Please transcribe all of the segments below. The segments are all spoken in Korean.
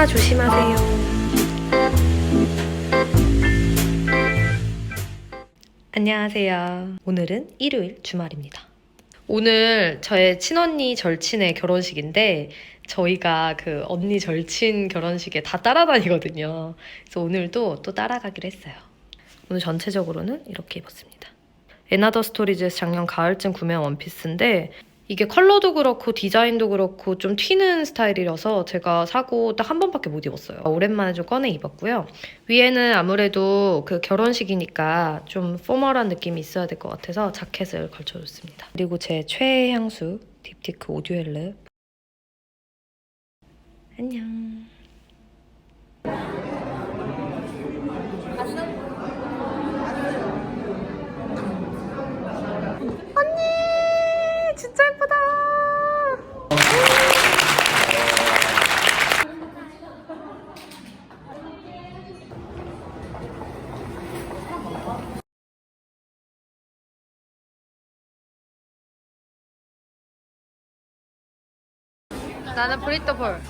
코로나 조심하세요. 안녕하세요. 오늘은 일요일 주말입니다. 오늘 저의 친언니 절친의 결혼식인데 저희가 그 언니 절친 결혼식에 다 따라다니거든요. 그래서 오늘도 또 따라가기로 했어요. 오늘 전체적으로는 이렇게 입었습니다. 에나더 스토리즈에서 작년 가을쯤 구매한 원피스인데 이게 컬러도 그렇고 디자인도 그렇고 좀 튀는 스타일이라서 제가 사고 딱 한 번밖에 못 입었어요. 오랜만에 좀 꺼내 입었고요. 위에는 아무래도 그 결혼식이니까 좀 포멀한 느낌이 있어야 될 것 같아서 자켓을 걸쳐줬습니다. 그리고 제 최애 향수 딥티크 오듀엘르 안녕. 나는 브리또 볼.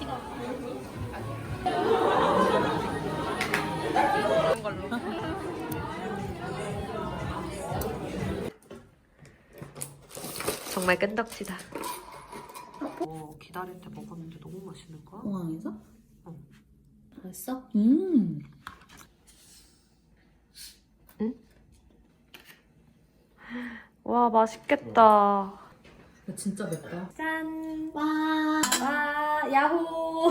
정말 끈덕지다. 어, 기다릴 때 먹었는데 너무 맛있는 거야? 공항에서? 응. 알았어? 음. 와 맛있겠다. 이거 진짜 맵다. 짠. 와. 와 야호.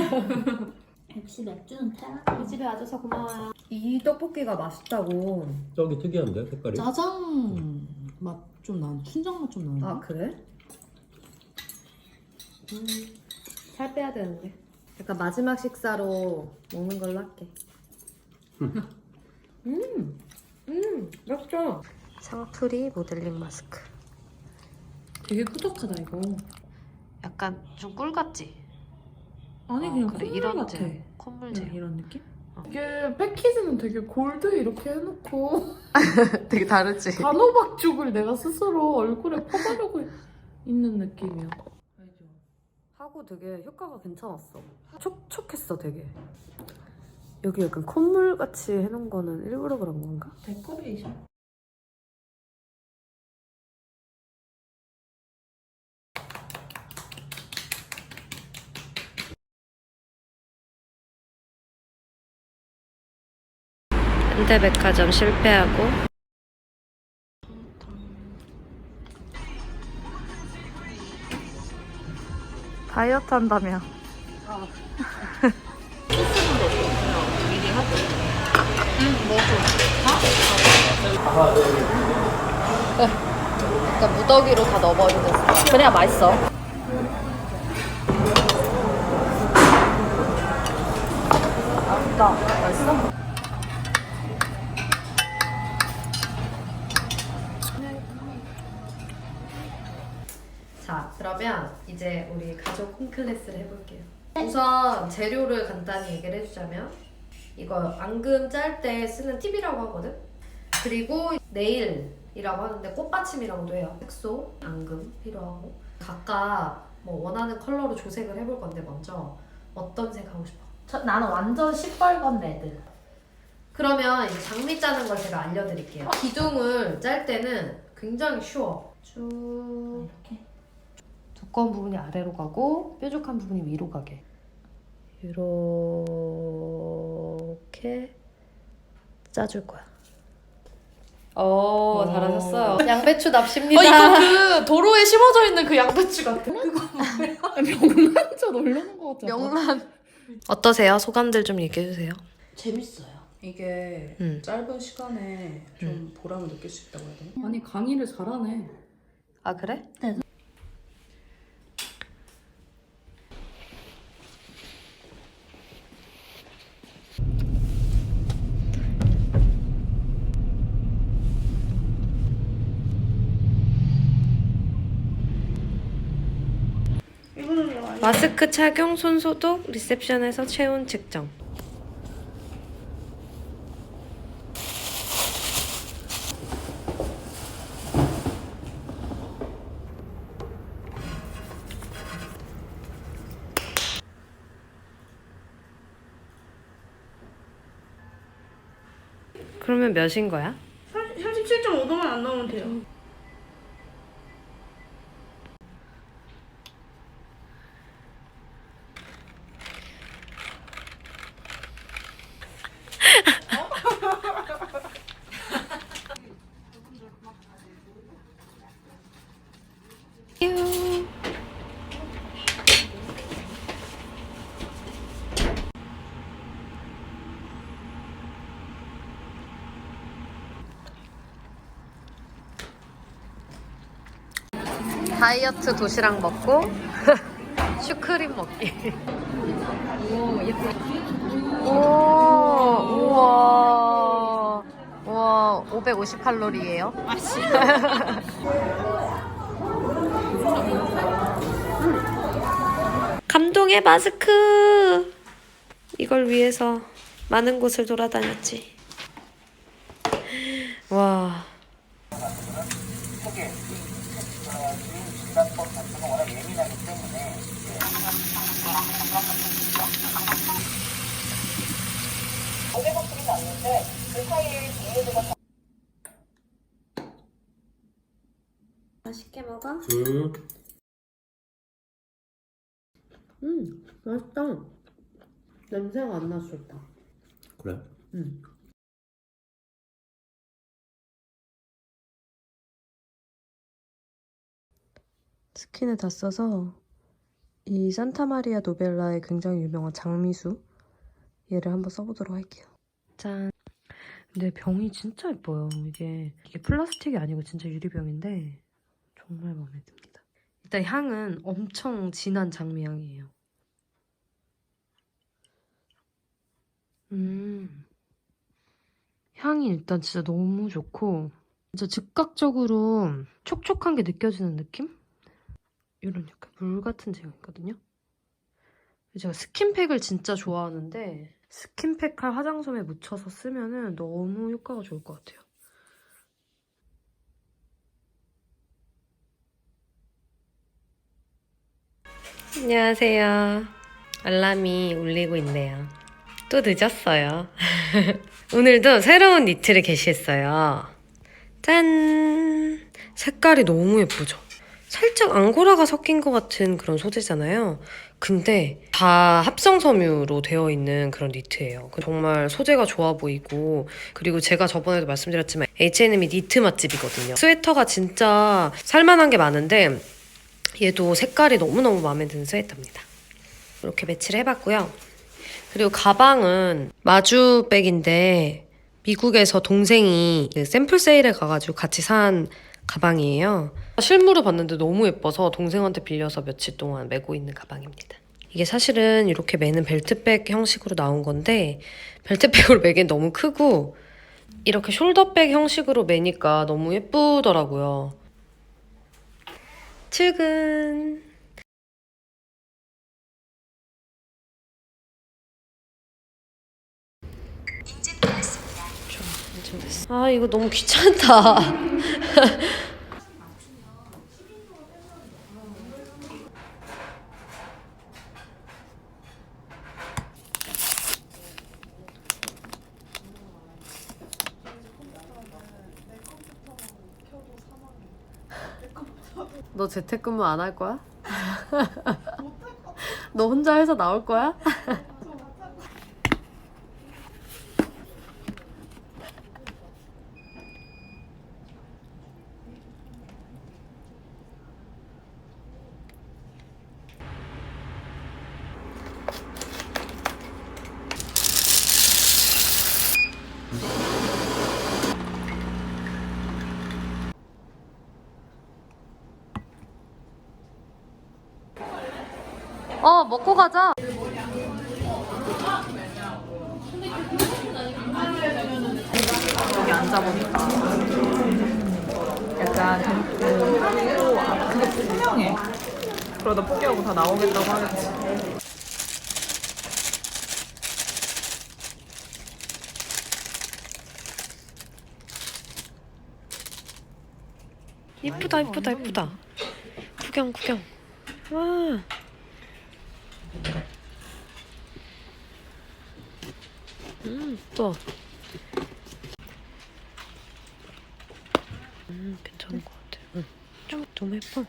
역시 맥주는. 우리 집에 와줘서 고마워요. 이 떡볶이가 맛있다고. 저기 특이한데 색깔이? 짜장 맛 좀 나. 춘장 맛 좀 나는데. 아 그래? 음, 살 빼야 되는데. 약간 마지막 식사로 먹는 걸로 할게. 음, 음, 맛있어. 상투리 모델링 마스크. 되게 푸석하다 이거. 약간 좀 꿀 같지? 아니 어, 그냥 그래, 콧물 이런 같아. 제 콧물 제 그냥 이런 느낌? 이게 패키지는 되게 골드 이렇게 해놓고 되게 다르지? 단호박죽을 내가 스스로 얼굴에 퍼바르고 있는 느낌이야. 알죠. 하고 되게 효과가 괜찮았어. 촉촉했어 되게. 여기 약간 콧물 같이 해놓은 거는 일부러 그런 건가? 데코레이션. 현대백화점 실패하고 다이어트 한다며. 일단 무더기로 다 넣어버리겠어 그래야 맛있어. 맛있다. 맛있어? 그러면 이제 우리 가족 홈클래스를 해볼게요. 우선 재료를 간단히 얘기를 해주자면 이거 앙금 짤 때 쓰는 팁이라고 하거든? 그리고 네일이라고 하는데 꽃받침이라고도 해요. 색소, 앙금 필요하고 각각 뭐 원하는 컬러로 조색을 해볼 건데 먼저 어떤 색 하고 싶어? 저, 나는 완전 시뻘건 레드. 그러면 이제 장미 짜는 걸 제가 알려드릴게요. 기둥을 짤 때는 굉장히 쉬워. 쭉 이렇게. 두꺼운 부분이 아래로 가고 뾰족한 부분이 위로 가게 이렇게 짜줄 거야. 오, 잘하셨어요. 양배추 납십니다. 어 이거 그 도로에 심어져 있는 그 양배추 같아. 그거 명란젓 올려놓은 거 같아. 명란. 어떠세요? 소감들 좀 얘기해 주세요. 재밌어요. 이게 음. 짧은 시간에 좀 보람을 느낄 수 있다고 해야 되나? 아니 강의를 잘하네. 아 그래? 마스크 착용, 손소독, 리셉션에서 체온 측정. 그러면 몇인 거야? 37.5도만 안 나오면 돼요. 다이어트 도시락 먹고 슈크림 먹기. 오 예쁘다. 오 우와 우와 550 칼로리예요. 감동의 마스크. 이걸 위해서 많은 곳을 돌아다녔지. 와. 맛있게 먹어. 음. 음, 맛있다. 냄새가 안 나서 좋다. 그래? 음. 스킨에 다 써서 이 산타마리아 노벨라의 굉장히 유명한 장미수 얘를 한번 써보도록 할게요. 짠. 근데 병이 진짜 예뻐요. 이게 이게 플라스틱이 아니고 진짜 유리병인데 정말 마음에 듭니다. 일단 향은 엄청 진한 장미 향이에요. 음. 향이 일단 진짜 너무 좋고 진짜 즉각적으로 촉촉한 게 느껴지는 느낌? 이런 약간 물 같은 제형이거든요. 제가 스킨팩을 진짜 좋아하는데 스킨팩 할 화장솜에 묻혀서 쓰면은 너무 효과가 좋을 것 같아요. 안녕하세요. 알람이 울리고 있네요. 또 늦었어요. 오늘도 새로운 니트를 게시했어요. 짠! 색깔이 너무 예쁘죠? 살짝 앙고라가 섞인 것 같은 그런 소재잖아요. 근데 다 합성 섬유로 되어 있는 그런 니트예요. 그 정말 소재가 좋아 보이고 그리고 제가 저번에도 말씀드렸지만 H&M이 니트 맛집이거든요. 스웨터가 진짜 살만한 게 많은데 얘도 색깔이 너무너무 마음에 드는 스웨터입니다. 이렇게 매치를 해봤고요. 그리고 가방은 마주백인데 미국에서 동생이 그 샘플 세일에 가가지고 같이 산 가방이에요. 실물을 봤는데 너무 예뻐서 동생한테 빌려서 며칠 동안 메고 있는 가방입니다. 이게 사실은 이렇게 매는 벨트백 형식으로 나온 건데 벨트백으로 매기엔 너무 크고 이렇게 숄더백 형식으로 매니까 너무 예쁘더라고요. 출근! 아 이거 너무 귀찮다. 재택근무 안 할 거야? 너 혼자 해서 나올 거야? 어 먹고 가자. 여기 앉아보니까 약간 대놓고 하고 아, 근데 투명해 그러다 포기하고 다 나오겠다고 하겠지 이쁘다 이쁘다 이쁘다. 구경 구경. 와. 음, 또. 음, 괜찮은 것 같아. 응. 좀, 좀 예뻐.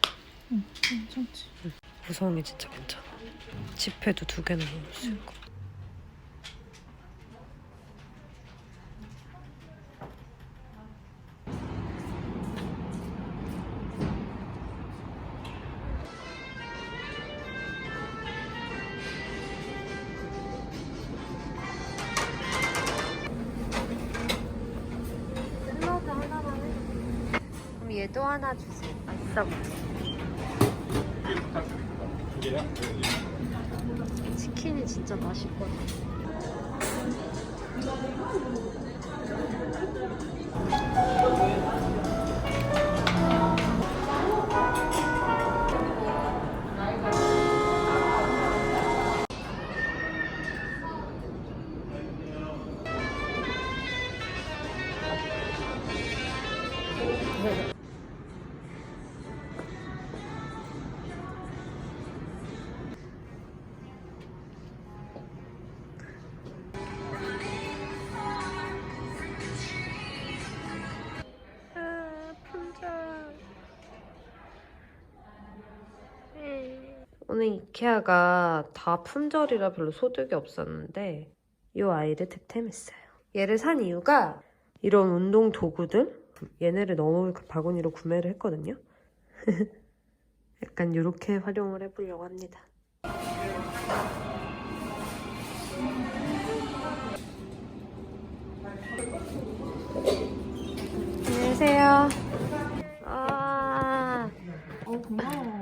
응, 괜찮지. 응. 구성이 진짜 괜찮아. 지폐도 두 개나 넣을 수 있고. 치킨이 진짜 맛있거든. 오늘 이케아가 다 품절이라 별로 소득이 없었는데 이 아이를 득템했어요. 얘를 산 이유가 이런 운동 도구들 얘네를 너무 바구니로 구매를 했거든요. 약간 이렇게 활용을 해보려고 합니다. 안녕하세요. 아, 어 고마워.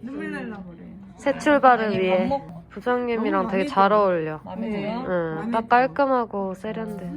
눈물 날라 그래. 새 출발을 아니, 위해 부장님이랑 되게 잘. 어울려. 마음에 네. 들어요? 응, 딱. 깔끔하고 세련돼.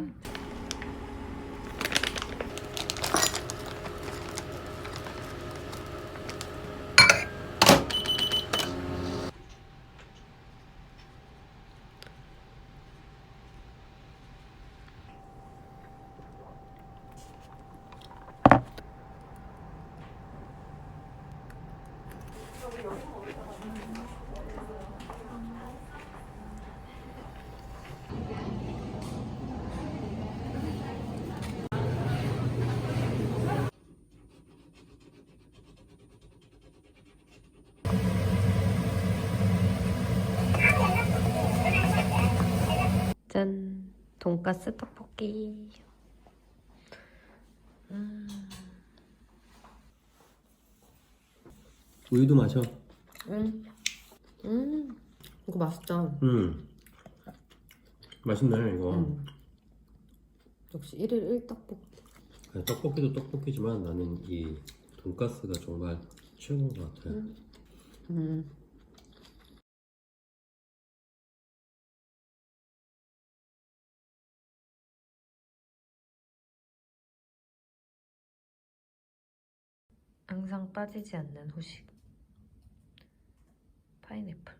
짠, 돈가스 떡볶이. 우유도 마셔. 음, 음, 이거 맛있다. 음. 맛있네 이거. 음. 역시 1일 1떡볶이. 아니, 떡볶이도 떡볶이지만 나는 이 돈가스가 정말 최고인 것 같아. 음. 항상 빠지지 않는 후식. 파인애플.